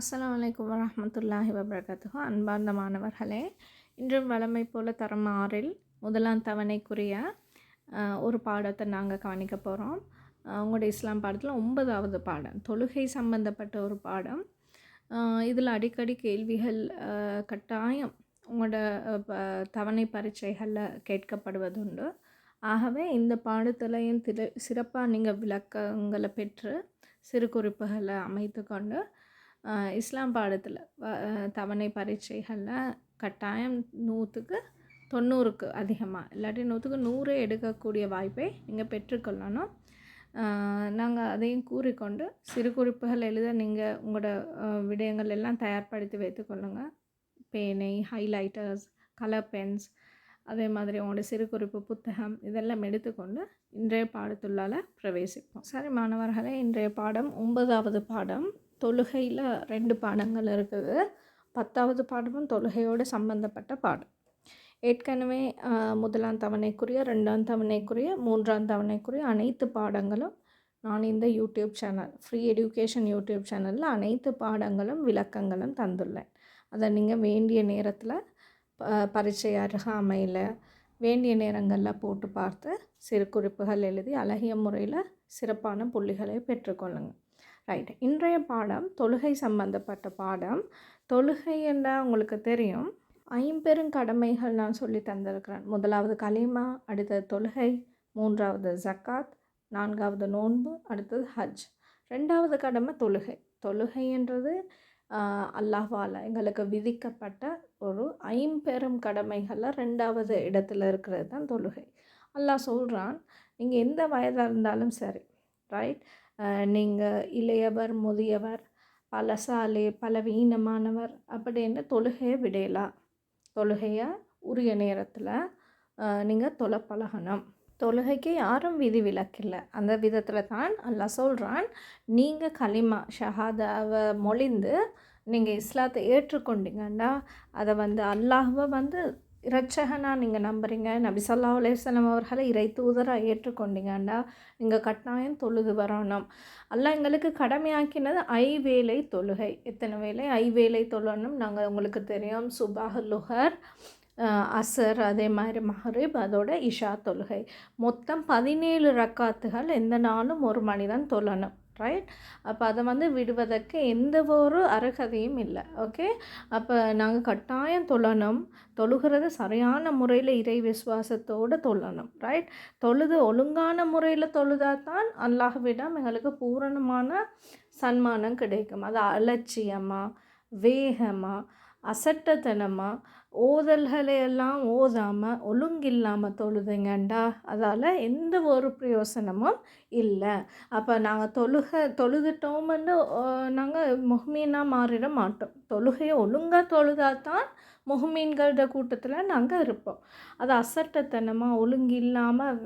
அஸ்லாம் வலைக்கம் வரமத்துல்லாஹி வபரகாத்துஹு. அன்பார்ந்த மாணவர்களே இன்றும் வளமை போல தரம் ஆறில் முதலாம் தவணைக்குரிய ஒரு பாடத்தை நாங்கள் கவனிக்க போகிறோம் உங்களோட இஸ்லாம் பாடத்தில் ஒன்பதாவது பாடம் தொழுகை சம்பந்தப்பட்ட ஒரு பாடம். இதில் அடிக்கடி கேள்விகள் கட்டாயம் உங்களோட ப- தவணை பரீட்சைகளில் கேட்கப்படுவதுண்டு. ஆகவே இந்த பாடத்திலையும் திரு சிறப்பாக நீங்கள் விளக்கங்களை பெற்று சிறு குறிப்புகளை அமைத்து கொண்டு இஸ்லாம் பாடத்தில் தவணை பரீட்சைகளில் கட்டாயம் நூற்றுக்கு தொண்ணூறுக்கு அதிகமாக இல்லாட்டி நூற்றுக்கு நூறு எடுக்கக்கூடிய வாய்ப்பை நீங்கள் பெற்றுக்கொள்ளணும். நாங்கள் அதையும் கூறிக்கொண்டு சிறு குறிப்புகள் எழுத நீங்கள் உங்களோட விடயங்கள் எல்லாம் தயார்படுத்தி வைத்துக்கொள்ளுங்கள் பேனை ஹைலைட்டர்ஸ் கலர் பென்ஸ் அதே மாதிரி உங்களோட சிறு குறிப்பு புத்தகம் இதெல்லாம் எடுத்துக்கொண்டு இன்றைய பாடத்துள்ளால பிரவேசிப்போம். சரி மாணவர்களே இன்றைய பாடம் ஒன்பதாவது பாடம். தொழுகையில் ரெண்டு பாடங்கள் இருக்குது. பத்தாவது பாடமும் தொழுகையோடு சம்பந்தப்பட்ட பாடம். ஏற்கனவே முதலாம் தவணைக்குரிய ரெண்டாம் தவணைக்குரிய மூன்றாம் தவணைக்குரிய அனைத்து பாடங்களும் நான் இந்த YouTube channel free education YouTube சேனலில் அனைத்து பாடங்களும் விளக்கங்களும் தந்துள்ளேன். அதை நீங்கள் வேண்டிய நேரத்தில் ப- பரீட்சை அருகாமையில் வேண்டிய நேரங்களில் போட்டு பார்த்து சிறு குறிப்புகள் எழுதி அழகிய முறையில் சிறப்பான புள்ளிகளை பெற்றுக்கொள்ளுங்கள் ரைட் இன்றைய பாடம் தொழுகை சம்பந்தப்பட்ட பாடம். தொழுகை என்றால் உங்களுக்கு தெரியும். ஐம்பெரும் கடமைகள் நான் சொல்லி தந்திருக்கிறேன். முதலாவது கலிமா அடுத்தது தொழுகை மூன்றாவது ஜக்காத் நான்காவது நோன்பு அடுத்தது ஹஜ். ரெண்டாவது கடமை தொழுகை. தொழுகை என்றது அல்லாஹ்வால எங்களுக்கு விதிக்கப்பட்ட ஒரு ஐம்பெரும் கடமைகளில் ரெண்டாவது இடத்துல இருக்கிறது தான் தொழுகை. அல்லாஹ் சொல்கிறான் நீங்கள் எந்த வயதாக இருந்தாலும் சரி ரைட் நீங்கள் இளையவர் முதியவர் பலசாலி பலவீனமானவர் அப்படின்னு தொழுகையை விடையலாம் தொழுகையை உரிய நேரத்தில் நீங்கள் தொலை பழகணும். தொழுகைக்கு யாரும் விதி விலக்கில்லை. அந்த விதத்தில் தான் அல்லாஹ் சொல்கிறான் நீங்கள் கலிமா ஷஹாதாவை மொழிந்து நீங்கள் இஸ்லாத்தை ஏற்றுக்கொண்டீங்கன்னா அதை வந்து அல்லாஹ்வை வந்து இரட்சகனாக நீங்கள் நம்புறீங்க. நபி ஸல்லல்லாஹு அலைஹி அவர்களை இறை தூதராக ஏற்றுக்கொண்டீங்கன்னா நீங்கள் கட்டாயம் தொழுது வரணும். அல்ல எங்களுக்கு கடமையாக்கினது ஐ வேலை தொழுகை. எத்தனை வேலை ஐ வேலை தொழணும். நாங்கள் உங்களுக்கு தெரியும். சுபாஹ் லுஹர் அசர் அதே மாதிரி மஹரிப் அதோட இஷா தொழுகை. மொத்தம் பதினேழு ரக்காத்துகள் எந்த நாளும் ஒரு மனிதன் தொழணும். ரைட் அப்போ அதை வந்து விடுவதற்கு எந்த ஒரு அருகதையும் இல்லை ஓகே அப்போ நாங்கள் கட்டாயம் தொழணும். தொழுகிறது சரியான முறையில் இறை விசுவாசத்தோடு தொழணும் ரைட் தொழுது ஒழுங்கான முறையில் தொழுதா தான் அல்லாஹ்விடம் எங்களுக்கு பூரணமான சன்மானம் கிடைக்கும். அது அலட்சியமாக வேகமாக அசட்டத்தனமாக ஓதல்களை எல்லாம் ஓதாமல் ஒழுங்கில்லாமல் தொழுதுங்கண்டா. அதால் எந்த ஒரு பிரயோசனமும் இல்லை. அப்போ நாங்கள் தொழுக தொழுதுட்டோம்னு நாங்கள் முஹ்மீனாக மாறிட மாட்டோம். தொழுகையை ஒழுங்காக தொழுதாதான் முகமீன்கள கூட்டத்தில் நாங்கள் இருப்போம். அது அசட்டத்தனமாக ஒழுங்கில்லாமல்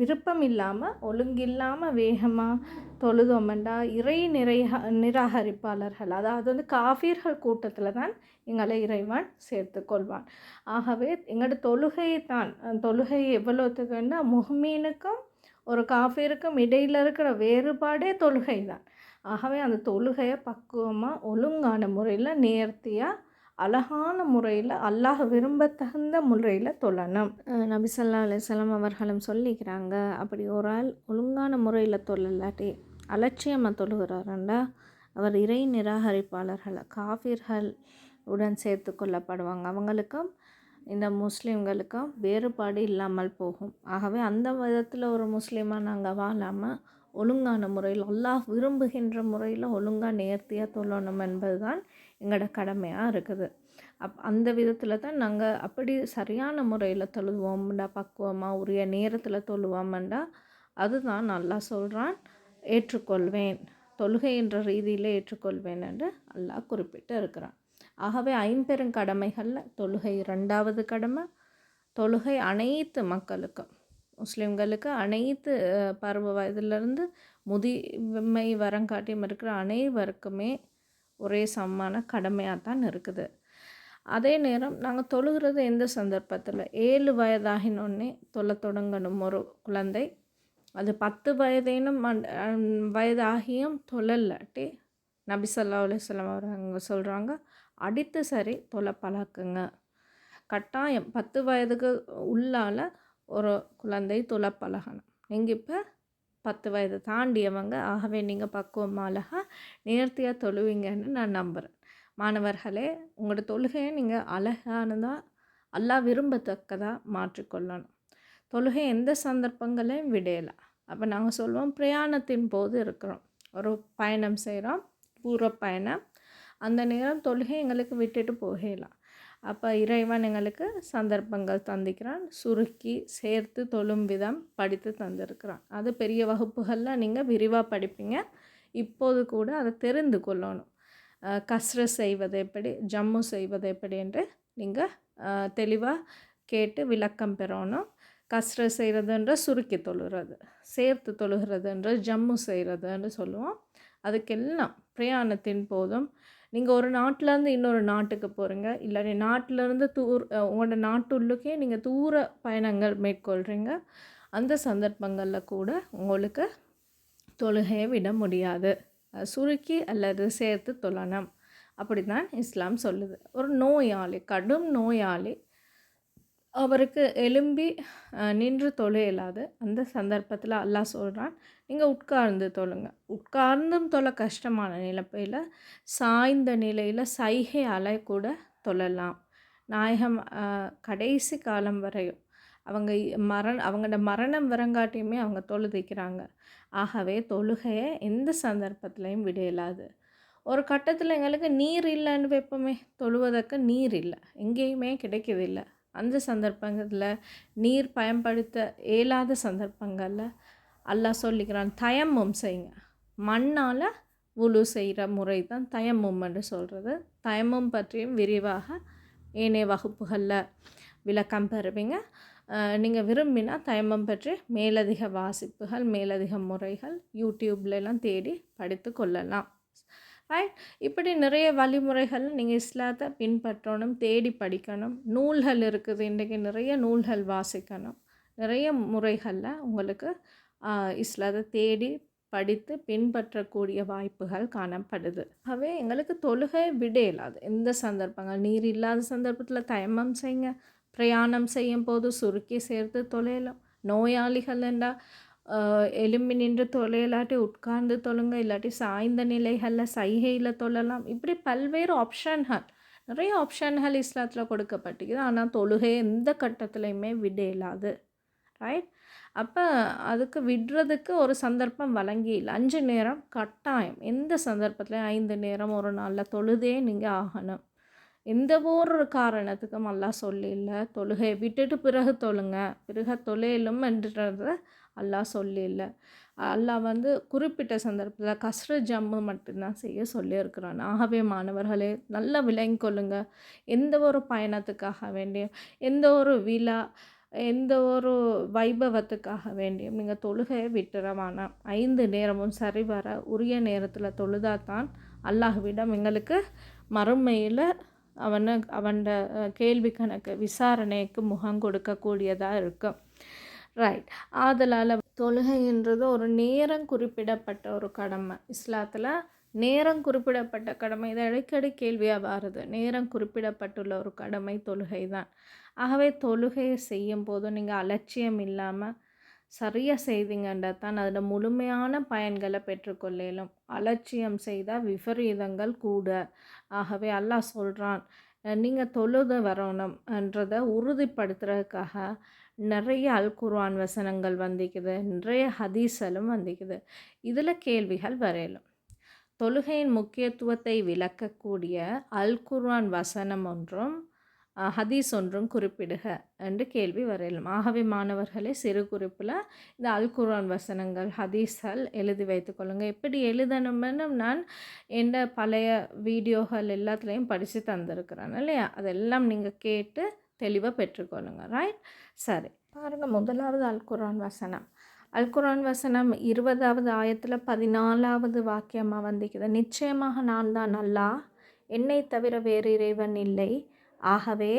விருப்பம் இல்லாமல் ஒழுங்கில்லாமல் வேகமாக தொழுதோம்டா இறை நிறை நிராகரிப்பாளர்கள் அதாவது வந்து காஃபீர்கள் கூட்டத்தில் தான் எங்களை இறைவன் சேர்த்து கொள்வான். ஆகவே எங்களோட தொழுகை தான் அந்த தொழுகை எவ்வளோத்துக்குன்னா முஹ்மீனுக்கும் ஒரு காஃபீருக்கும் இடையில் இருக்கிற வேறுபாடே தொழுகை தான். ஆகவே அந்த தொழுகையை பக்குவமாக ஒழுங்கான முறையில் நேர்த்தியாக அழகான முறையில் அல்லாஹ் விரும்பத்தகுந்த முறையில் தொழணும். அஹ் நபி அவர்களும் சொல்லிக்கிறாங்க அப்படி ஒரு ஆள் ஒழுங்கான முறையில் தொழலாட்டி அலட்சியமாக தொழுகிறாருண்டா? அவர் இறை நிராகரிப்பாளர்கள் காஃபிர்கள் உடன் சேர்த்து கொள்ளப்படுவாங்க. அவங்களுக்கும் இந்த முஸ்லீம்களுக்கும் வேறுபாடு இல்லாமல் போகும். ஆகவே அந்த விதத்தில் ஒரு முஸ்லீமாக நாங்கள் வாழாமல் ஒழுங்கான முறையில் அல்லாஹ் விரும்புகின்ற முறையில் ஒழுங்காக நேர்த்தியாக தொழணும் என்பதுதான் எங்களோட கடமையாக இருக்குது. அப் அந்த விதத்தில் தான் நாங்கள் அப்படி சரியான முறையில் தொழுவோம்டா பக்குவமாக உரிய நேரத்தில் தொழுவோம்டா அதுதான் நல்லா சொல்கிறான் ஏற்றுக்கொள்வேன் தொழுகை என்ற ரீதியில் ஏற்றுக்கொள்வேன் என்று அல்லாஹ் குறிப்பிட்டு இருக்கிறான். ஆகவே ஐம்பெரும் கடமைகளில் தொழுகை ரெண்டாவது கடமை தொழுகை அனைத்து மக்களுக்கும் முஸ்லீம்களுக்கு அனைத்து பருவ வயதிலிருந்து முதிமை வரங்காட்டியும் இருக்கிற அனைவருக்குமே ஒரே சமமான கடமையாக தான் இருக்குது. அதே நேரம் நாங்கள் தொழுகிறது எந்த சந்தர்ப்பத்தில்? ஏழு வயதாகினோடனே தொழ தொடங்கணும் ஒரு குழந்தை. அது பத்து வயதேனும் வயதாகியும் தொழலாட்டி நபி சொல்லா அலைஹி அவங்க சொல்கிறாங்க அடித்து சரி தொலை பழக்குங்க. கட்டாயம் பத்து வயதுக்கு உள்ளால ஒரு குழந்தை தொலை பழகணும். நீங்கள் இப்போ பத்து வயது தாண்டியவங்க ஆகவே நீங்கள் பக்குவமாலக நேர்த்தியாக தொழுவீங்கன்னு நான் நம்புகிறேன் மாணவர்களே உங்களோட தொழுகையை நீங்கள் அழகானதாக அல்லாஹ் விரும்பத்தக்கதாக மாற்றிக்கொள்ளணும். தொழுகை எந்த சந்தர்ப்பங்களையும் விடையலாம் அப்போ நாங்கள் சொல்லுவோம் பிரயாணத்தின் போது இருக்கிறோம். ஒரு பயணம் செய்கிறோம் தூர பயணம். அந்த நேரம் தொழுகை எங்களுக்கு விட்டுட்டு போகலாம் அப்போ இறைவன் எங்களுக்கு சந்தர்ப்பங்கள் தந்திக்கிறான். சுருக்கி சேர்த்து தொழும் விதம் படித்து தந்திருக்கிறான். அது பெரிய வகுப்புகளில் நீங்கள் விரிவாக படிப்பீங்க. இப்போது கூட அதை தெரிந்து கொள்ளணும். கஸ்ர செய்வது எப்படி ஜம்மு செய்வது எப்படி என்று நீங்கள் தெளிவாக கேட்டு விளக்கம் பெறணும். கஸ்ர செய்கிறதுன்ற சுருக்கி தொழுகிறது சேர்த்து தொழுகிறதுன்ற ஜம்மு செய்கிறதுன்னு சொல்லுவோம். அதுக்கெல்லாம் பிரயாணத்தின் போதும் நீங்கள் ஒரு நாட்டிலேருந்து இன்னொரு நாட்டுக்கு போகிறீங்க இல்லை நாட்டிலேருந்து தூர் உங்களோட நாட்டுள்ளுக்கே நீங்கள் தூர பயணங்கள் மேற்கொள்கிறீங்க அந்த சந்தர்ப்பங்களில் கூட உங்களுக்கு தொழுகையை விட முடியாது. சுருக்கி அல்லது சேர்த்து தொழணும். அப்படி தான் இஸ்லாம் சொல்லுது. ஒரு நோயாளி கடும் நோயாளி அவருக்கு எலும்பி நின்று தொழ இயலாது. அந்த சந்தர்ப்பத்தில் அல்லாஹ் சொல்கிறான் நீங்கள் உட்கார்ந்து தொழுங்க. உட்கார்ந்தும் தொழ கஷ்டமான நிலப்பையில் சாய்ந்த நிலையில் சைகை அலை கூட தொழலாம். நாயகம் கடைசி காலம் வரையும் அவங்க மரண அவங்களோட மரணம் வரங்காட்டியுமே அவங்க தொழுதிக்கிறாங்க ஆகவே தொழுகையை எந்த சந்தர்ப்பத்திலையும் விட இயலாது. ஒரு கட்டத்தில் எங்களுக்கு நீர் இல்லைன்னு வைப்போமே தொழுவதற்கு நீர் இல்லை. எங்கேயுமே கிடைக்கவில்லை அந்த சந்தர்ப்பங்களில் நீர் பயன்படுத்த இயலாத சந்தர்ப்பங்களில் அல்லாஹ் சொல்லிக்கிறான் தயமும் செய்யுங்க. மண்ணால் உழு செய்கிற முறை தான் தயம்மம் என்று சொல்கிறது தயமும் பற்றியும் விரிவாக ஏனைய வகுப்புகளில் விளக்கம் பெறுவீங்க. நீங்கள் விரும்பினா தயமம் பற்றி மேலதிக வாசிப்புகள் மேலதிக முறைகள் யூடியூப்லலாம் தேடி படித்து கொள்ளலாம். ரைட் இப்படி நிறைய வழிமுறைகள் நீங்கள் இஸ்லாத்தை பின்பற்றணும் தேடி படிக்கணும். நூல்கள் இருக்குது இன்றைக்கி நிறைய நூல்கள் வாசிக்கணும். நிறைய முறைகளில் உங்களுக்கு இஸ்லாத்தை தேடி படித்து பின்பற்றக்கூடிய வாய்ப்புகள் காணப்படுது. ஆகவே எங்களுக்கு தொழுகை விட இல்லாது எந்த சந்தர்ப்பங்கள்? நீர் இல்லாத சந்தர்ப்பத்தில் தயமம் செய்யுங்க பிரயாணம் செய்யும் போது சுருக்கி சேர்த்து தொலையலாம். நோயாளிகள் என்றால் எலும்பி நின்று தொலையலாட்டி உட்கார்ந்து தொழுங்க இல்லாட்டி சாய்ந்த நிலைகளில் சைகையில் தொழலாம். இப்படி பல்வேறு ஆப்ஷன்கள் நிறைய ஆப்ஷன்கள் இஸ்லாத்தில் கொடுக்கப்பட்டிருக்குது. ஆனால் தொழுகை எந்த கட்டத்துலையுமே விட இயலாது. ரைட் அப்போ அதுக்கு விடுறதுக்கு ஒரு சந்தர்ப்பம் வழங்கி இல்லை. அஞ்சு நேரம் கட்டாயம். எந்த சந்தர்ப்பத்துலையும் ஐந்து நேரம் ஒரு நாளில் தொழுதே நீங்கள் ஆகணும். எந்த ஒரு காரணத்துக்கும் அல்லாஹ் சொல்லி இல்லை. விட்டுட்டு பிறகு தொழுங்க. பிறகு தொழிலும் என்றத அல்லாஹ் சொல்லி இல்லை. அல்லாஹ் வந்து குறிப்பிட்ட சந்தர்ப்பத்தில் கஸ்ர ஜம்மு மட்டும்தான் செய்ய சொல்லியிருக்கிறான். ஆகவே மாணவர்களே நல்லா விளங்கிக் கொள்ளுங்கள் எந்த ஒரு பயணத்துக்காக வேண்டிய எந்த ஒரு விழா எந்த ஒரு வைபவத்துக்காக வேண்டியும். நீங்கள் தொழுகையை விட்டுறவானா ஐந்து நேரமும் சரிவர உரிய நேரத்தில் தொழுதாதான் அல்லாஹ்விடம் எங்களுக்கு மறுமையில் அவனை அவனோட கேள்வி கணக்கு விசாரணைக்கு முகம் கொடுக்கக்கூடியதாக இருக்கும். ரைட் ஆதலால் தொழுகைன்றது ஒரு நேரம் குறிப்பிடப்பட்ட ஒரு கடமை. இஸ்லாத்தில் நேரம் குறிப்பிடப்பட்ட கடமை. இது அடிக்கடி கேள்வியாக வருது. நேரம் குறிப்பிடப்பட்டுள்ள ஒரு கடமை தொழுகை தான் ஆகவே தொழுகையை செய்யும் போதும் நீங்கள் அலட்சியம் இல்லாமல் சரியாக செய்தீங்கன்றா தான் அதில் முழுமையான பயன்களை பெற்றுக்கொள்ளலும். அலட்சியம் செய்தால் விபரீதங்கள் கூட. ஆகவே அல்லாஹ் சொல்கிறான் நீங்கள் தொழுத வரணும் என்றதை உறுதிப்படுத்துறதுக்காக நிறைய அல் குர்ஆன் வசனங்கள் வந்திக்குது நிறைய ஹதீஸலும் வந்திக்குது. இதில் கேள்விகள் வரையலும். தொழுகையின் முக்கியத்துவத்தை விளக்கக்கூடிய அல் குர்ஆன் வசனம் ஒன்றும் ஹதீஸ் ஒன்றும் குறிப்பிடுக என்று கேள்வி வரையலாம். ஆகவே மாணவர்களே சிறு குறிப்பில் இந்த அல்குரான் வசனங்கள் ஹதீஸ்கள் எழுதி வைத்துக்கொள்ளுங்க எப்படி எழுதணும்னு நான் எந்த பழைய வீடியோகள் எல்லாத்துலேயும் படித்து தந்திருக்கிறேன் இல்லையா? அதெல்லாம் நீங்கள் கேட்டு தெளிவாக பெற்றுக்கொள்ளுங்க. ரைட் சரி. பாருங்கள் முதலாவது அல்குரான் வசனம். அல்குரான் வசனம் இருபதாவது ஆயத்தில் பதினாலாவது வாக்கியமாக வந்திக்குது. நிச்சயமாக நான் தான் அல்லா என்னை தவிர வேறு இறைவன் இல்லை. ஆகவே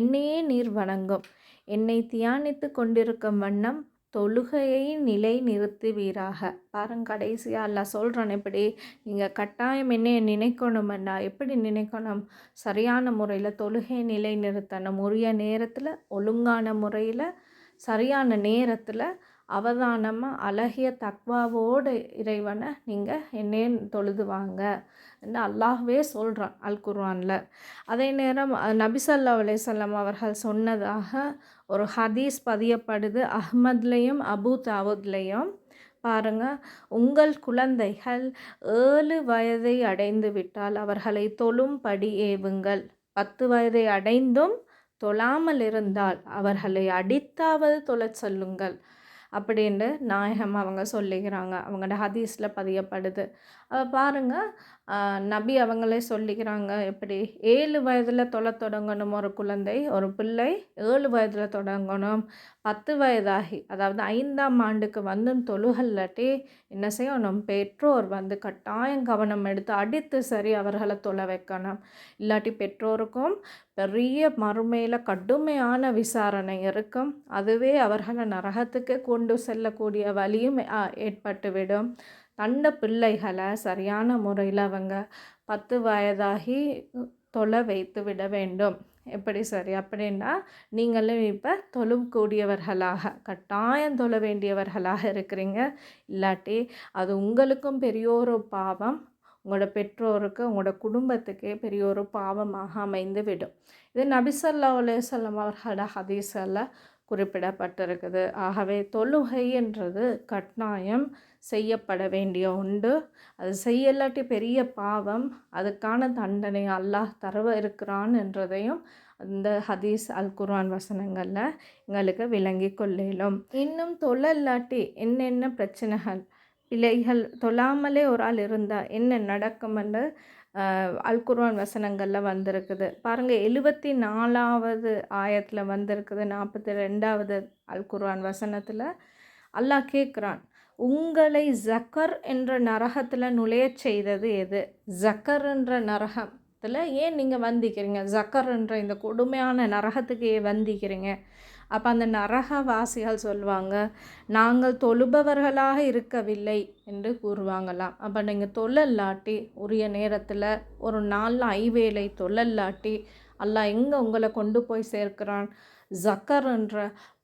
என்னையே நீர் வணங்கும். என்னை தியானித்து கொண்டிருக்கும் வண்ணம் தொழுகையை நிலை நிறுத்துவீராக பாருங்க கடைசியாக அல்ல சொல்கிறேன் எப்படி நீங்கள் கட்டாயம் என்ன நினைக்கணுமெண்டா எப்படி நினைக்கணும்? சரியான முறையில் தொழுகை நிலை நிறுத்தணும் உரிய நேரத்தில் ஒழுங்கான முறையில் சரியான நேரத்தில் அவதானமாக அழகிய தக்வாவோடு இறைவனை நீங்கள் என்னேன்னு தொழுதுவாங்க. என்று அல்லாஹ்வே சொல்கிறான் அல் குர்ஆனில். அதே நேரம் நபிசல்லா அலையம் அவர்கள் சொன்னதாக ஒரு ஹதீஸ் பதியப்படுது. அஹ்மத்லேயும் அபு தாவூத்லேயும். பாருங்கள் உங்கள் குழந்தைகள் ஏழு வயதை அடைந்து விட்டால் அவர்களை தொழும்படி ஏவுங்கள். பத்து வயதை அடைந்தும் தொழாமல் இருந்தால் அவர்களை அடித்தாவது தொழச் சொல்லுங்கள். அப்படின்னு நாயகம் அவங்க சொல்லிக்கிறாங்க அவங்களோட ஹதீஸில் பதியப்படுது. பாருங்கள் நபி அவங்களே சொல்லிக்கிறாங்க. எப்படி ஏழு வயதில் தொலை தொடங்கணும் ஒரு குழந்தை ஒரு பிள்ளை ஏழு வயதில் தொடங்கணும். பத்து வயதாகி அதாவது ஐந்தாம் ஆண்டுக்கு வந்து தொழுகல்லாட்டி என்ன செய்யணும்? பெற்றோர் வந்து கட்டாயம் கவனம் எடுத்து அடித்து சரி அவர்களை தொலை வைக்கணும். இல்லாட்டி பெற்றோருக்கும் பெரிய மறுமையில் கடுமையான விசாரணை இருக்கும். அதுவே அவர்களை நரகத்துக்கு கொண்டு செல்லக்கூடிய வழியும் ஏற்பட்டுவிடும். தண்ட பிள்ளைகளை சரியான முறையில் அவங்க பத்து வயதாகி தொலை வைத்து விட வேண்டும். எப்படி சரி? அப்படின்னா நீங்களும் இப்போ தொழுக்கூடியவர்களாக கட்டாயம் தொழ வேண்டியவர்களாக இருக்கிறீங்க. இல்லாட்டி அது உங்களுக்கும் பெரிய ஒரு பாவம் உங்களோட பெற்றோருக்கு உங்களோட குடும்பத்துக்கே பெரிய ஒரு பாவமாக அமைந்து விடும். இது நபிசல்லா உலேசல்லம் அவர்களோட ஹதீஸில் குறிப்பிடப்பட்டிருக்குது. ஆகவே தொழுகை என்றது கட்டாயம் செய்யப்பட வேண்டிய உண்டு. அது செய்யலாட்டி பெரிய பாவம். அதுக்கான தண்டனை அல்லாஹ் தரவ இருக்கிறான் என்றதையும் அந்த ஹதீஸ் அல் குர்ஆன் வசனங்களில் எங்களுக்கு விளங்கி கொள்ளிலும். இன்னும் தொழல்லாட்டி என்னென்ன பிரச்சனைகள்? பிழைகள் தொழாமலே ஒரு ஆள் இருந்தால் என்ன நடக்கும்னு அல் குர்வான் வசனங்களில் வந்திருக்குது. பாருங்கள் எழுபத்தி நாலாவது ஆயத்தில் வந்திருக்குது நாற்பத்தி ரெண்டாவது அல் குர்வான் வசனத்தில். அல்லாஹ் கேட்குறான் உங்களை ஜக்கர் என்ற நரகத்தில் நுழையச் செய்தது எது? ஜக்கர் என்ற நரகத்தில் ஏன் நீங்கள் வந்திக்கிறீங்க? ஜக்கர் என்ற இந்த கொடுமையான நரகத்துக்கு ஏன் வந்திக்கிறீங்க? அப்போ அந்த நரகவாசிகள் சொல்லுவாங்க நாங்கள் தொழுபவர்களாக இருக்கவில்லை என்று கூறுவாங்களாம். அப்போ நீங்கள் தொழல்லாட்டி உரிய நேரத்தில் ஒரு நாளில் ஐவேளை தொழல்லாட்டி அல்லாஹ் எங்கே உங்களை கொண்டு போய் சேர்க்கிறான்? ஜக்கர் என்ற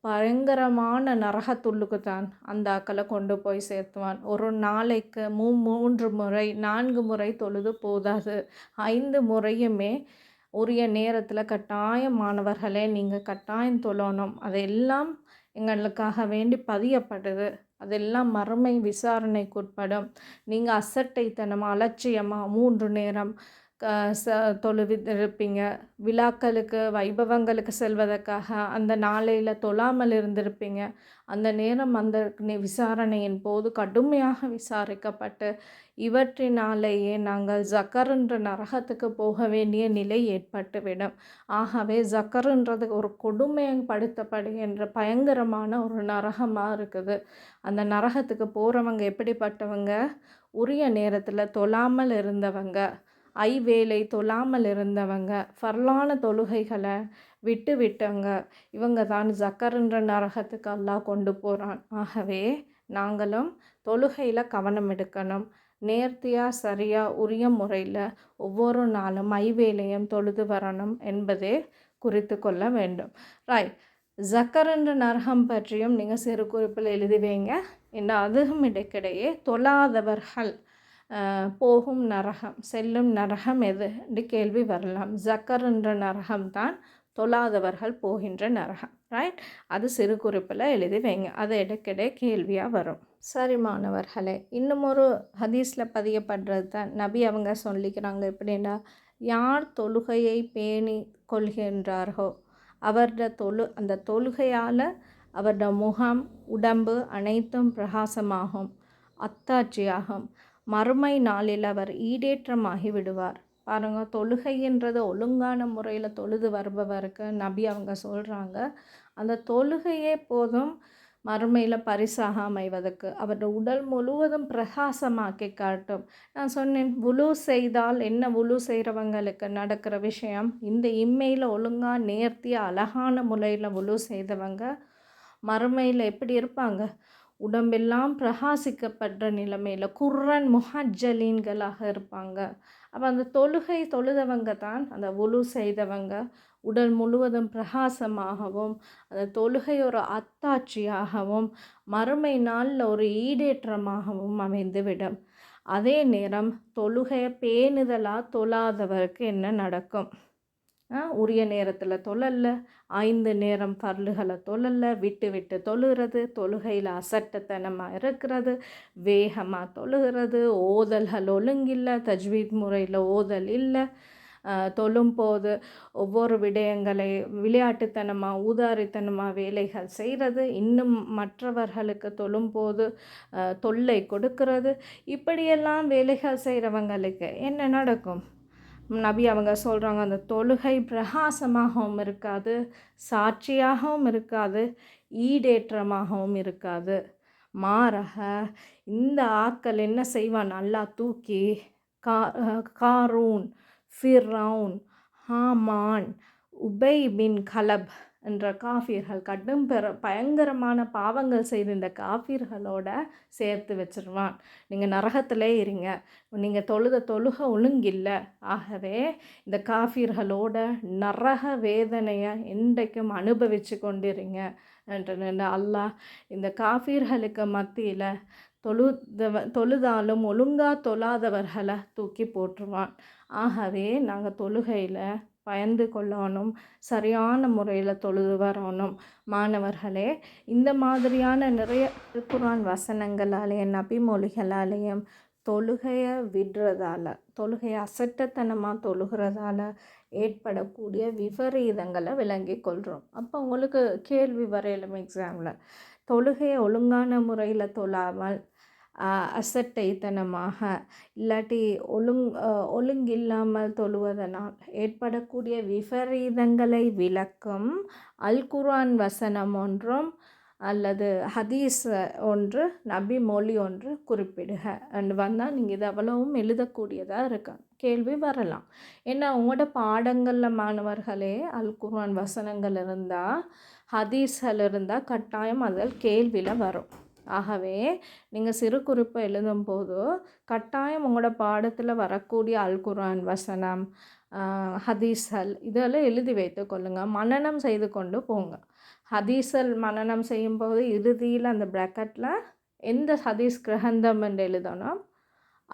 பயங்கரமான நரகத்துள்ளுக்கு தான் அந்த அக்களை கொண்டு போய் சேர்த்துவான். ஒரு நாளைக்கு மூ மூன்று முறை நான்கு முறை தொழுது போதாது. ஐந்து முறையுமே உரிய நேரத்தில் கட்டாயம் மாணவர்களே நீங்கள் கட்டாயம் தொழணும். அதெல்லாம் எங்களுக்காக வேண்டி பதியப்படுது. அதெல்லாம் மறுமை விசாரணைக்குட்படும். நீங்கள் அசட்டைத்தனமாக அலட்சியமாக மூன்று நேரம் தொழுவிருப்பீங்க. விழாக்களுக்கு வைபவங்களுக்கு செல்வதற்காக அந்த நாளையில் தொழாமல் இருந்திருப்பீங்க. அந்த நேரம் அந்த விசாரணையின் போது கடுமையாக விசாரிக்கப்பட்டு இவற்றினாலேயே நாங்கள் ஜக்கருன்ற நரகத்துக்கு போக வேண்டிய நிலை ஏற்பட்டுவிடும். ஆகவே ஜக்கருன்றது ஒரு கொடுமைப்படுத்தப்படுகின்ற பயங்கரமான ஒரு நரகமாக இருக்குது. அந்த நரகத்துக்கு போகிறவங்க எப்படிப்பட்டவங்க? உரிய நேரத்தில் தொழாமல் இருந்தவங்க. ஐவேளை தொழாமல் இருந்தவங்க ஃபர்லான தொழுகைகளை விட்டு விட்டவங்க இவங்க தான் ஜக்கர்ன்ற நரகத்துக்கு அல்லாஹ் கொண்டு போகிறான் ஆகவே நாங்களும் தொழுகையில் கவனம் எடுக்கணும். நேர்த்தியாக சரியாக உரிய முறையில் ஒவ்வொரு நாளும் ஐவேலையும் தொழுது வரணும் என்பதே குறித்து கொள்ள வேண்டும். ரைட் ஜக்கர் என்ற நரகம் பற்றியும் நீங்கள் சிறு குறிப்பில் எழுதி வைங்க. இந்த அதுவும் இடைக்கிடையே தொழாதவர்கள் போகும் நரகம் செல்லும் நரகம் எது என்று கேள்வி வரலாம். ஜக்கர் என்ற நரகம் தான் தொழாதவர்கள் போகின்ற நரகம் ரைட் அது சிறு குறிப்பில் எழுதி வைங்க. அது இடைக்கிடையே கேள்வியாக வரும். சரி மாணவர்களே இன்னும் ஒரு ஹதீஸில் பதியப்படுறது தான். நபி அவங்க சொல்லிக்கிறாங்க எப்படின்னா யார் தொழுகையை பேணி கொள்கின்றார்களோ அவரோட தொழு அந்த தொழுகையால் அவரோட முகம் உடம்பு அனைத்தும் பிரகாசமாகும் அத்தாட்சியாகும். மறுமை நாளில் அவர் ஈடேற்றமாகி விடுவார். பாருங்கள் தொழுகைன்றது ஒழுங்கான முறையில் தொழுது வருபவருக்கு நபி அவங்க சொல்கிறாங்க அந்த தொழுகையே போதும் மறுமையில் பரிசாக அமைவதற்கு. அவருடைய உடல் முழுவதும் பிரகாசமாக்கி காட்டும். நான் சொன்னேன் உழு செய்தால் என்ன உழு செய்கிறவங்களுக்கு நடக்கிற விஷயம்? இந்த இம்மையில் ஒழுங்காக நேர்த்தியாக அழகான முறையில் உழு செய்தவங்க மறுமையில் எப்படி இருப்பாங்க? உடம்பெல்லாம் பிரகாசிக்கப்படுற நிலைமையில் குர்ரன் முஹஜலீன்களாக இருப்பாங்க. அப்போ அந்த தொழுகை தொழுதவங்க தான் அந்த உலு செய்தவங்க. உடல் முழுவதும் பிரகாசமாகவும் அந்த தொழுகை ஒரு அத்தாட்சியாகவும் மறுமை நாளில் ஒரு ஈடேற்றமாகவும் அமைந்துவிடும். அதே நேரம் தொழுகையை பேணுதலாக தொழாதவருக்கு என்ன நடக்கும்? உரிய நேரத்தில் தொழல்ல. ஐந்து நேரம் பல்லுகளை தொழல்ல. விட்டு விட்டு தொழுகிறது தொழுகையில் அசட்டத்தனமாக இருக்கிறது வேகமாக தொழுகிறது. ஓதல்கள் ஒழுங்கில்லை. தஜ்வீத் முறையில் ஓதல் இல்லை. தொழும்போது ஒவ்வொரு விடயங்களை விளையாட்டுத்தனமாக ஊதாரித்தனமாக வேலைகள் செய்கிறது இன்னும் மற்றவர்களுக்கு தொழும்போது தொல்லை கொடுக்கிறது. இப்படியெல்லாம் வேலைகள் செய்கிறவங்களுக்கு என்ன நடக்கும்? நபி அவங்க சொல்கிறாங்க அந்த தொழுகை பிரகாசமாகவும் இருக்காது சாட்சியாகவும் இருக்காது ஈடேற்றமாகவும் இருக்காது. மாறாக இந்த ஆக்கள் என்ன செய்வான்? நல்லா தூக்கி கா காரூன் ஃபிர்ரவுன் ஹாமான் உபை பின் கலப் என்ற காஃபீர்கள் கடும் பெற பயங்கரமான பாவங்கள் செய்த இந்த காஃபியர்களோட சேர்த்து வச்சிருவான். நீங்கள் நரகத்திலே இருங்க. நீங்கள் தொழுத தொழுக ஒழுங்கில்லை. ஆகவே இந்த காஃபீர்களோட நரக வேதனையை என்றைக்கும் அனுபவித்து கொண்டிருங்க என்று அல்லாஹ் இந்த காஃபீர்களுக்கு மத்தியில் தொழுதவ தொழுதாலும் ஒழுங்காக தொழாதவர்களை தூக்கி போட்டுருவான். ஆகவே நாங்கள் தொழுகையில் பயந்து கொள்ளணும் சரியான முறையில் தொழுது வரணும். மாணவர்களே இந்த மாதிரியான நிறைய திருக்குறான் வசனங்களாலேயும் நபிமொழிகளாலேயும் தொழுகையை விடுறதால தொழுகையை அசட்டத்தனமாக தொழுகிறதால ஏற்படக்கூடிய விபரீதங்களை விளங்கி கொள்கிறோம் அப்போ உங்களுக்கு கேள்வி வரையிலும் எக்ஸாமில் தொழுகையை ஒழுங்கான முறையில் தொழாமல் அசட்டைத்தனமாக இல்லாட்டி ஒழுங் ஒழுங்கில்லாமல் தொழுவதனால் ஏற்படக்கூடிய விபரீதங்களை விளக்கும் அல் குர்ஆன் வசனம் ஒன்றும் அல்லது ஹதீஸ் ஒன்று நபி மொழி ஒன்று குறிப்பிடுக. அண்டு வந்தால் நீங்கள் இது அவ்வளவும் எழுதக்கூடியதாக இருக்கும் கேள்வி வரலாம். ஏன்னா உங்களோட பாடங்களில் மாணவர்களே அல் குர்ஆன் வசனங்கள் இருந்தால் ஹதீஸ்கள் இருந்தால் கட்டாயம் அதில் கேள்வியில் வரும். ஆகவே நீங்கள் சிறு குறிப்பை எழுதும்போது கட்டாயம் உங்களோட பாடத்தில் வரக்கூடிய அல்குரான் வசனம் ஹதீசல் இதெல்லாம் எழுதி வைத்து கொள்ளுங்கள் மனநம் செய்து கொண்டு போங்க. ஹதீசல் மனநம் செய்யும்போது இறுதியில் அந்த ப்ராக்கெட்டில் எந்த ஹதீஸ் கிரகந்தம் என்று எழுதணும்?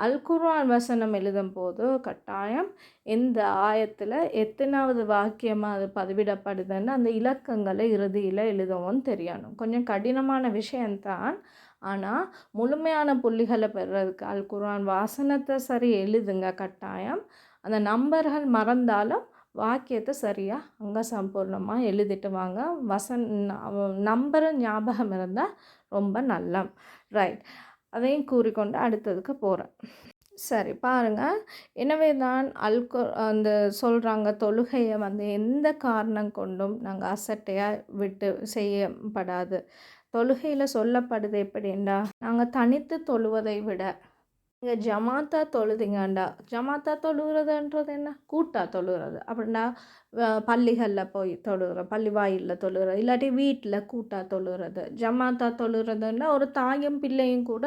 அல்குர்வான் வசனம் எழுதும் போது கட்டாயம் இந்த ஆயத்தில் எத்தனாவது வாக்கியமாக அது பதிவிடப்படுதுன்னு அந்த இலக்கங்களை இறுதியில் எழுதவும் தெரியணும். கொஞ்சம் கடினமான விஷயந்தான் ஆனால் முழுமையான புள்ளிகளை பெறுறதுக்கு அல் குர்ஆன் வாசனத்தை சரி எழுதுங்க கட்டாயம். அந்த நம்பர்கள் மறந்தாலும் வாக்கியத்தை சரியாக அங்கே சம்பூர்ணமாக எழுதிட்டு வாங்க. வசன் நம்பரை ஞாபகம் இருந்தால் ரொம்ப நல்ல ரைட் அதையும் கூறிக்கொண்டு அடுத்ததுக்கு போகிறேன் சரி பாருங்கள் எனவே தான் அல்கோ அந்த சொல்கிறாங்க தொழுகையை வந்து எந்த காரணம் கொண்டும் நாங்கள் அசட்டையாக விட்டு செய்யப்படாது. தொழுகையில் சொல்லப்படுது எப்படின்னா நாங்கள் தனித்து தொழுவதை விட இங்கே ஜமாத்தா தொழுதுங்கண்டா. ஜமாத்தா தொழுகிறதுன்றது என்ன? கூட்டா தொழுகிறது அப்படின்னா பள்ளிகளில் போய் தொழுகிறோம் பள்ளி வாயிலில் தொழுகிறது இல்லாட்டி வீட்டில் கூட்டா தொழுகிறது ஜமாத்தா தொழுகிறதுன்னா ஒரு தாயும் பிள்ளையும் கூட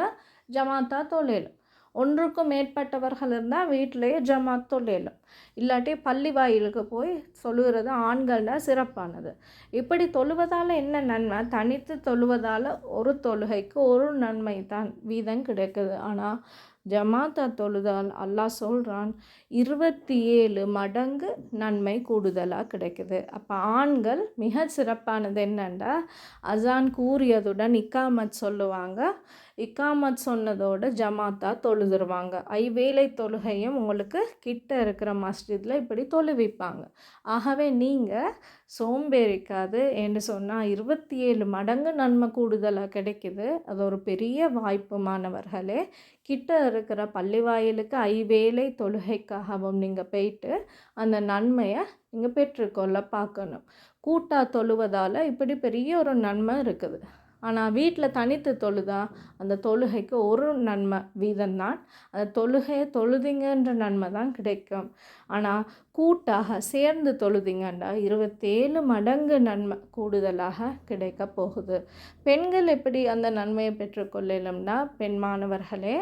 ஜமாத்தா தொழிலும் ஒன்றுக்கும் மேற்பட்டவர்கள் இருந்தால் வீட்டிலேயே ஜமாத் தொழிலும் இல்லாட்டி பள்ளி வாயிலுக்கு போய் சொல்லுகிறது ஆண்கள்னா சிறப்பானது. இப்படி தொழுவதால் என்ன நன்மை? தனித்து தொழுவதால் ஒரு தொழுகைக்கு ஒரு நன்மை தான் வீதம் கிடைக்குது. ஆனால் ஜமாத்தா தொழுதால் அல்லாஹ் சொல்கிறான் இருபத்தி ஏழு மடங்கு நன்மை கூடுதலாக கிடைக்குது. அப்போ ஆண்கள் மிக சிறப்பானது என்னென்னா அசான் கூறியதுடன் இக்காமத் சொல்லுவாங்க இக்காமத் சொன்னதோட ஜமாத்தா தொழுதுருவாங்க. ஐவேளை தொழுகையும் உங்களுக்கு கிட்ட இருக்கிற மஸ்ஜிதில் இப்படி தொழுவிப்பாங்க. ஆகவே நீங்கள் சோம்பேறிக்காது என்று சொன்னால் இருபத்தி ஏழு மடங்கு நன்மை கூடுதலாக கிடைக்குது. அது ஒரு பெரிய வாய்ப்பு மாணவர்களே. கிட்ட இருக்கிற பள்ளி வாயிலுக்கு ஐவேளை தொழுகைக்காகவும் நீங்கள் போயிட்டு அந்த நன்மையை நீங்கள் பெற்றுக்கொள்ள பார்க்கணும். கூட்டாக தொழுவதால் இப்படி பெரிய ஒரு நன்மை இருக்குது. ஆனால் வீட்டில் தனித்து தொழுதா அந்த தொழுகைக்கு ஒரு நன்மை வீதம்தான். அந்த தொழுகையை தொழுதிங்கன்ற நன்மை தான் கிடைக்கும். ஆனால் கூட்டாக சேர்ந்து தொழுதிங்கண்டா இருபத்தேழு மடங்கு நன்மை கூடுதலாக கிடைக்க போகுது. பெண்கள் எப்படி அந்த நன்மையை பெற்றுக்கொள்ளலும்னா பெண் மாணவர்களே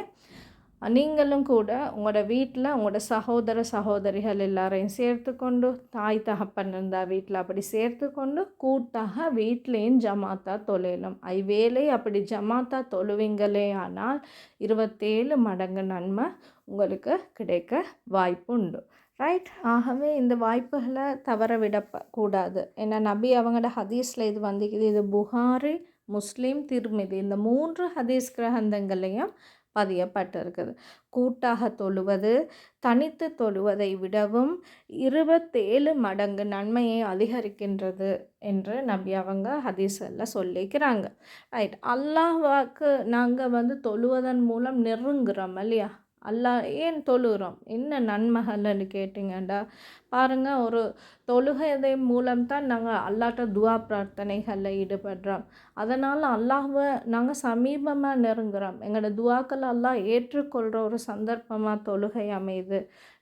நீங்களும் கூட உங்களோட வீட்டில் உங்களோட சகோதர சகோதரிகள் எல்லாரையும் சேர்த்து கொண்டு தாய் தகப்பன் இருந்தால் வீட்டில் அப்படி சேர்த்து கொண்டு கூட்டாக வீட்லேயும் ஜமாத்தா தொழிலும். ஐவேளை அப்படி ஜமாத்தா தொழுவீங்களே ஆனால் இருபத்தேழு மடங்கு நன்மை உங்களுக்கு கிடைக்க வாய்ப்பு உண்டு ரைட் ஆகவே இந்த வாய்ப்புகளை தவற விடக்கூடாது. ஏன்னா நபி அவங்களோட ஹதீஸில் இது வந்துக்குது. இது புகாரி முஸ்லீம் திருமிதி. இந்த மூன்று ஹதீஸ் கிரகந்தங்களையும் பதியப்பட்டிருக்குது கூட்டாக தொழுவது தனித்து தொழுவதை விடவும் இருபத்தேழு மடங்கு நன்மையை அதிகரிக்கின்றது என்று நம்பி அவங்க ஹதீஸில் சொல்லிக்கிறாங்க. ரைட் அல்லாஹ்வாக்கு நாங்கள் வந்து தொழுவதன் மூலம் நெருங்குறோம் இல்லையா? அல்லாஹ் ஏன் தொழுகிறோம்? என்ன நன்மைகள்னு கேட்டிங்கண்டா பாருங்கள் ஒரு தொழுகை மூலம் தான் நாங்கள் அல்லாட்ட துவா பிரார்த்தனைகளில் ஈடுபடுறோம். அதனால் அல்லாஹ்வை நாங்கள் சமீபமாக நெருங்குறோம் எங்களோட துவாக்கள் எல்லாம் ஏற்றுக்கொள்கிற ஒரு சந்தர்ப்பமாக தொழுகை அமையுது.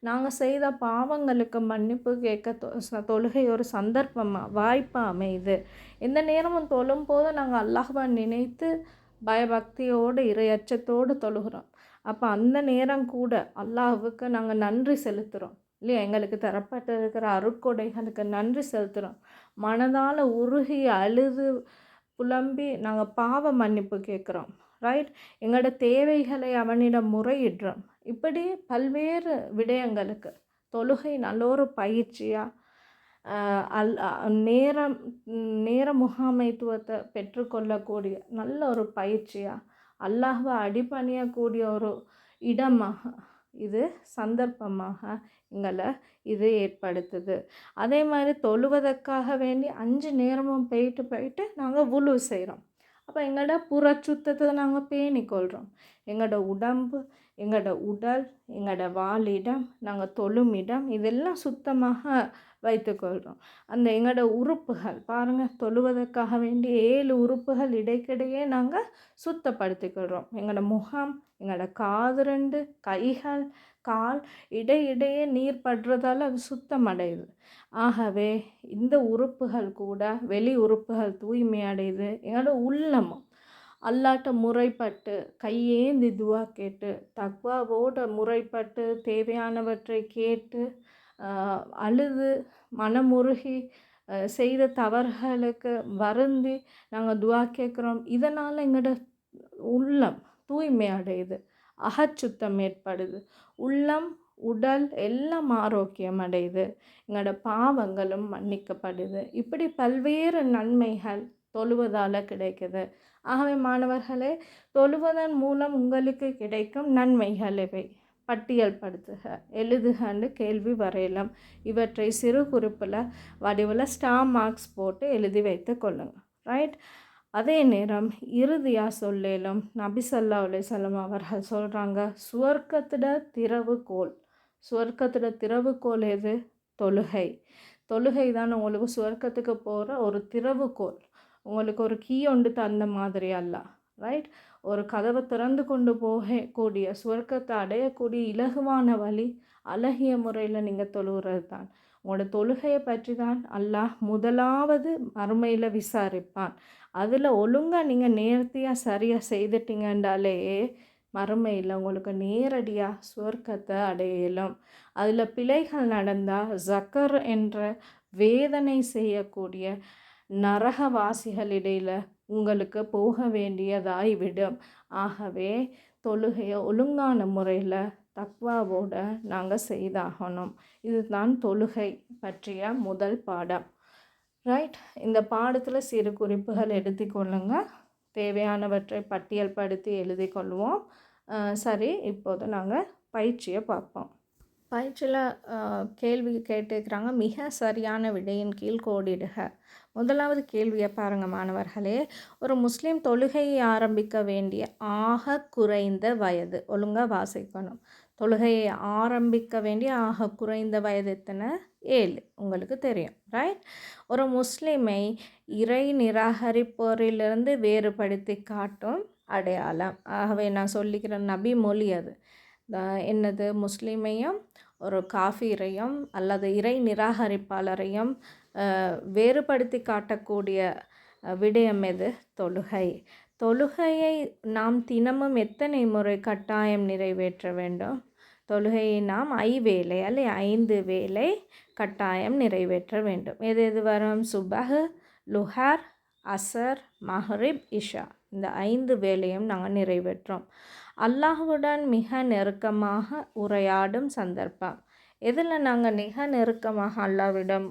நாங்கள் செய்த பாவங்களுக்கு மன்னிப்பு கேட்க தொழுகை ஒரு சந்தர்ப்பமாக வாய்ப்பாக அமையுது. எந்த நேரமும் தொழும்போது நாங்கள் அல்லாஹ்வை நினைத்து பயபக்தியோடு இறையச்சத்தோடு தொழுகிறோம். அப்போ அந்த நேரம் கூட அல்லாஹுக்கு நாங்கள் நன்றி செலுத்துகிறோம் இல்லையா? எங்களுக்கு தரப்பட்டு இருக்கிற அருட்கொடைகளுக்கு நன்றி செலுத்துகிறோம் மனதால் உருகி அழுது புலம்பி நாங்கள் பாவ மன்னிப்பு கேட்குறோம். ரைட் எங்களோட தேவைகளை அவனிடம் முறையிடுறோம். இப்படி பல்வேறு விடயங்களுக்கு தொழுகை நல்ல ஒரு பயிற்சியாக அல் நேரம் நேர முகாமைத்துவத்தை பெற்றுக்கொள்ளக்கூடிய நல்ல ஒரு பயிற்சியாக அல்லாஹ்வை அடிபணியக்கூடிய ஒரு இடமாக இது சந்தர்ப்பமாக எங்களை இது ஏற்படுத்துது. அதே மாதிரி தொழுவதற்காக வேண்டி அஞ்சு நேரமும் போயிட்டு போயிட்டு நாங்கள் உழு செய்கிறோம் அப்போ எங்களோட புற சுத்தத்தை நாங்கள் பேணிக்கொள்கிறோம் எங்களோட உடம்பு எங்களோட உடல் எங்களோட வாழிடம் நாங்கள் தொழுமிடம் இதெல்லாம் சுத்தமாக வைத்துக்கொள்கிறோம் அந்த எங்களோட உறுப்புகள் பாருங்கள் தொழுவதற்காக வேண்டிய ஏழு உறுப்புகள் இடைக்கிடையே நாங்கள் சுத்தப்படுத்திக்கொள்கிறோம் எங்களோட முகம் எங்களோட காது ரெண்டு கைகள் கால் இடையிடையே நீர் படுறதால அது சுத்தமடையுது. ஆகவே இந்த உறுப்புகள் கூட வெளி உறுப்புகள் தூய்மை அடையுது எங்களோட உள்ளமும் அல்லாட்ட முறைப்பட்டு கையேந்தி துவா கேட்டு தக்வாவோட முறைப்பட்டு தேவையானவற்றை கேட்டு அழுது மனமுருகி செய்த தவறுகளுக்கு வருந்தி நாங்கள் துவா கேட்குறோம். இதனால் எங்களோட உள்ளம் தூய்மை அடையுது அகச்சுத்தம் ஏற்படுது. உள்ளம் உடல் எல்லாம் ஆரோக்கியம் அடையுது. எங்களோட பாவங்களும் மன்னிக்கப்படுது. இப்படி பல்வேறு நன்மைகள் தொழுவதால் கிடைக்குது. ஆகவே மாணவர்களே தொழுவதன் மூலம் உங்களுக்கு கிடைக்கும் நன்மைகள் இவை பட்டியல் படுத்துக எழுதுகன்னு கேள்வி வரையலாம். இவற்றை சிறு குறிப்பில் வடிவில் ஸ்டார் மார்க்ஸ் போட்டு எழுதி வைத்து கொள்ளுங்கள் ரைட் அதே நேரம் இறுதியாக சொல்லிலும் நபிசல்லா அலிசல்லம் அவர்கள் சொல்கிறாங்க சுவர்க்கத்திட திறவுகோல். சுவர்க்கத்திட திறவுகோல் எது? தொழுகை. தொழுகை தான் உங்களுக்கு சுவர்க்கத்துக்கு போகிற ஒரு திறவுகோல். உங்களுக்கு ஒரு கீ ஒன்று தந்த மாதிரி அல்ல ரைட் ஒரு கதவை திறந்து கொண்டு போகக்கூடிய சுவர்க்கத்தை அடையக்கூடிய இலகுவான வழி அழகிய முறையில் நீங்கள் தொழுகிறது தான் உங்களோட தொழுகையை பற்றி தான் அல்லாஹ் முதலாவது மறுமையில் விசாரிப்பான். அதில் ஒழுங்காக நீங்கள் நேர்த்தியாக சரியாக செய்துட்டீங்கன்றாலே மறுமையில் உங்களுக்கு நேரடியாக சுவர்க்கத்தை அடையலாம் அதில் பிழைகள் நடந்தால் ஜக்கர் என்ற வேதனை செய்யக்கூடிய நரகவாசிகளிடையில் உங்களுக்கு போக வேண்டியதாய் விடும். ஆகவே தொழுகையை ஒழுங்கான முறையில் தக்வாவோட நாங்கள் செய்தாகணும். இதுதான் தொழுகை பற்றிய முதல் பாடம். ரைட் இந்த பாடத்தில் சிறு குறிப்புகள் எடுத்து கொள்ளுங்க. தேவையானவற்றை பட்டியல் படுத்தி எழுதி கொள்வோம் சரி இப்போது நாங்கள் பயிற்சியை பார்ப்போம். பயிற்சியில் கேள்வி கேட்டுக்கிறாங்க மிக சரியான விடையின் கீழ் கோடிடுக. முதலாவது கேள்வியை பாருங்கள் மாணவர்களே. ஒரு முஸ்லீம் தொழுகையை ஆரம்பிக்க வேண்டிய ஆக குறைந்த வயது ஒழுங்காக வாசிக்கணும். தொழுகையை ஆரம்பிக்க வேண்டிய ஆக குறைந்த வயது எத்தனை? ஏழு. உங்களுக்கு தெரியும் ரைட் ஒரு முஸ்லீமை இறை நிராகரிப்போரிலிருந்து வேறுபடுத்தி காட்டும் அடையாளம். ஆகவே நான் சொல்லிக்கிற நபி மொழி அது. என்னது? முஸ்லீமையும் ஒரு காஃபீரையும் அல்லது இறை நிராகரிப்பாளரையும் வேறுபடுத்தி காட்டக்கூடிய விடயம் எது? தொழுகை. தொழுகையை நாம் தினமும் எத்தனை முறை கட்டாயம் நிறைவேற்ற வேண்டும்? தொழுகையை நாம் ஐவேளை அல்ல ஐந்து வேலை கட்டாயம் நிறைவேற்ற வேண்டும். எது எது வரும்? சுபஹ் லுஹார் அசர் மஹரிப் இஷா. இந்த ஐந்து வேலையும் நாங்கள் நிறைவேற்றோம். அல்லாஹுடன் மிக நெருக்கமாக உரையாடும் சந்தர்ப்பம். எதில் நாங்கள் மிக நெருக்கமாக அல்லாவிடம்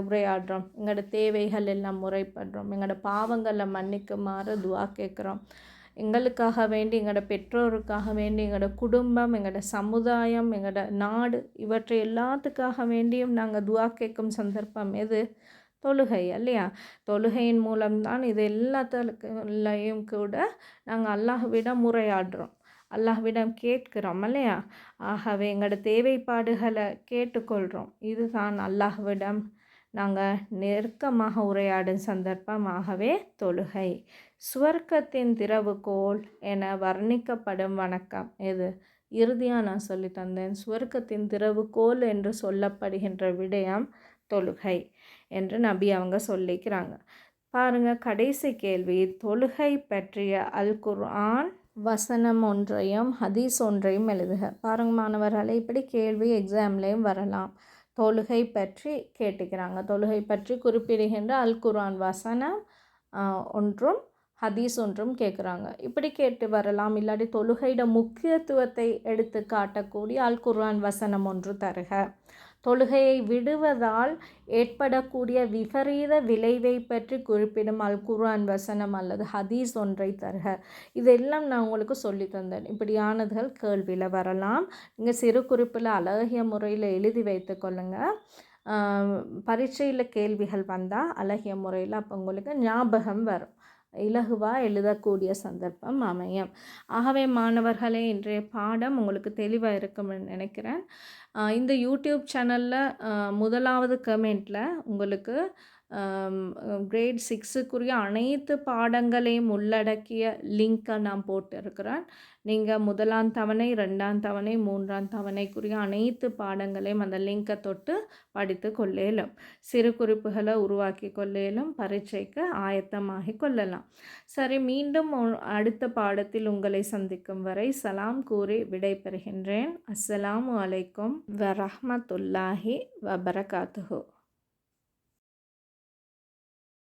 உரையாடுறோம். எங்களோட தேவைகள் எல்லாம் முறைப்படுறோம். எங்களோட பாவங்களை மன்னிக்குமாறு துவா கேட்குறோம். எங்களுக்காக வேண்டி எங்களோட பெற்றோருக்காக வேண்டி எங்களோட குடும்பம் எங்களோட சமுதாயம் எங்களோட நாடு இவற்றை எல்லாத்துக்காக வேண்டியும் நாங்கள் துவா கேட்கும் சந்தர்ப்பம் எது? தொழுகை இல்லையா? தொழுகையின் மூலம்தான் இது எல்லாத்துலையும் கூட நாங்கள் அல்லாஹ்விடம் முறையாடுறோம் அல்லாஹ்விடம் கேட்கிறோம் இல்லையா? ஆகவே எங்களோட தேவைப்பாடுகளை கேட்டுக்கொள்கிறோம். இதுதான் அல்லாஹ்விடம் நாங்கள் நெருக்கமாக உரையாடும் சந்தர்ப்பமாகவே தொழுகை. சுவர்க்கத்தின் திறவுகோல் என வர்ணிக்கப்படும் வணக்கம் எது? இறுதியாக நான் சொல்லி தந்தேன். சுவர்க்கத்தின் திறவுகோல் என்று சொல்லப்படுகின்ற விடயம் தொழுகை என்று நபி அவங்க சொல்லிக்கிறாங்க. பாருங்க கடைசி கேள்வி. தொழுகை பற்றிய அல் குர்ஆன் வசனம் ஒன்றையும் ஹதீஸ் ஒன்றையும் எழுதுக. பாருங்க மாணவர்களை இப்படி கேள்வி எக்ஸாம்லேயும் வரலாம். தொழுகை பற்றி கேட்டுக்கிறாங்க. தொழுகை பற்றி குறிப்பிடுகின்ற அல் குர்ஆன் வசனம் ஒன்றும் ஹதீஸ் ஒன்றும் கேட்குறாங்க இப்படி கேட்டு வரலாம். இல்லாட்டி தொழுகையிட முக்கியத்துவத்தை எடுத்து காட்டக்கூடிய அல் குர்ஆன் வசனம் ஒன்று தருக. தொழுகையை விடுவதால் ஏற்படக்கூடிய விபரீத விளைவை பற்றி குறிப்பிடும் அல் குர்ஆன் வசனம் அல்லது ஹதீஸ் ஒன்றை தருக. இதெல்லாம் நான் உங்களுக்கு சொல்லி தந்தேன். இப்படியானதுகள் கேள்வியில் வரலாம். நீங்கள் சிறு குறிப்பில் அழகிய முறையில் எழுதி வைத்து கொள்ளுங்கள் பரீட்சையில் கேள்விகள் வந்தால் அழகிய முறையில் அப்போ உங்களுக்கு ஞாபகம் வரும். இலகுவாக எழுதக்கூடிய சந்தர்ப்பம் அமையும். ஆகவே மாணவர்களே இன்றைய பாடம் உங்களுக்கு தெளிவாக இருக்கும்னு நினைக்கிறேன். இந்த யூடியூப் சேனலில் முதலாவது கமெண்ட்டில் உங்களுக்கு கிரேட் சிக்ஸுக்குரிய அனைத்து பாடங்களையும் உள்ளடக்கிய லிங்க்கை நான் போட்டிருக்கிறேன். நீங்கள் முதலாம் தவணை ரெண்டாம் தவணை மூன்றாம் தவணைக்குரிய அனைத்து பாடங்களையும் அந்த லிங்கை தொட்டு படித்து கொள்ளேலும் சிறு குறிப்புகளை உருவாக்கி கொள்ளேலும் பரீட்சைக்கு ஆயத்தமாகி கொள்ளலாம். சரி மீண்டும் அடுத்த பாடத்தில் உங்களை சந்திக்கும் வரை சலாம் கூறி விடைபெறுகின்றேன். அஸ்ஸலாமு அலைக்கும் வரஹமத்துல்லாஹி வபரகாத்துஹூ.